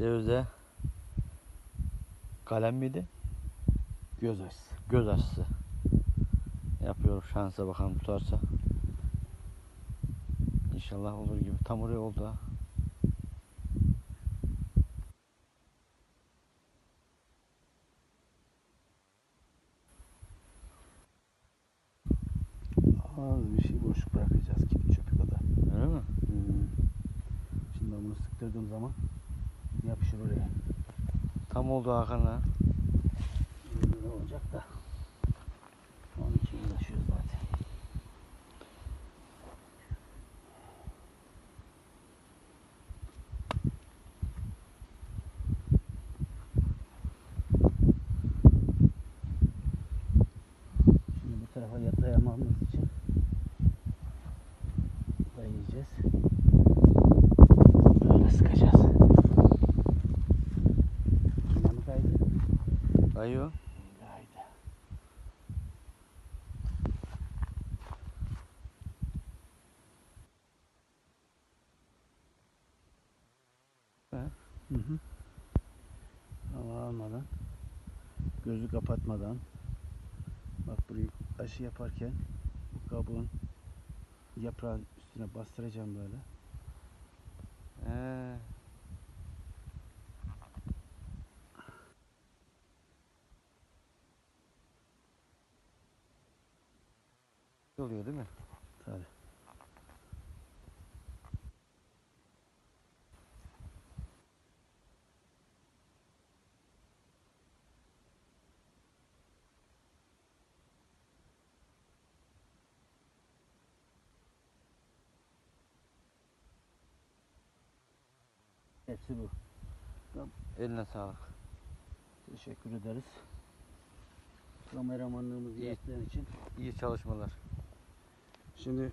Cevize kalem miydi? Göz açısı. Göz açısı. Yapıyorum şansa bakalım tutarsa. İnşallah olur gibi. Tam oraya oldu ha. Az bir şey boşluk bırakacağız gibi çöpü kadar. Öyle mi? Hmm. Şimdi ben bunu sıktırdığım zaman oraya. Tam oldu Hakan ha. Ne olacak da. Onun için uğraşıyoruz zaten. Şimdi bu tarafa yatayamamız için Kayıyor. Hı hı. Hava almadan, gözü kapatmadan. Bak burayı aşı yaparken bu kabuğun yaprağın üstüne bastıracağım böyle. He. Oluyor değil mi? Tabii. Hepsi bu. Eline sağlık. Teşekkür ederiz. Kameramanlığımızı yaptığın için. İyi çalışmalar. Şimdi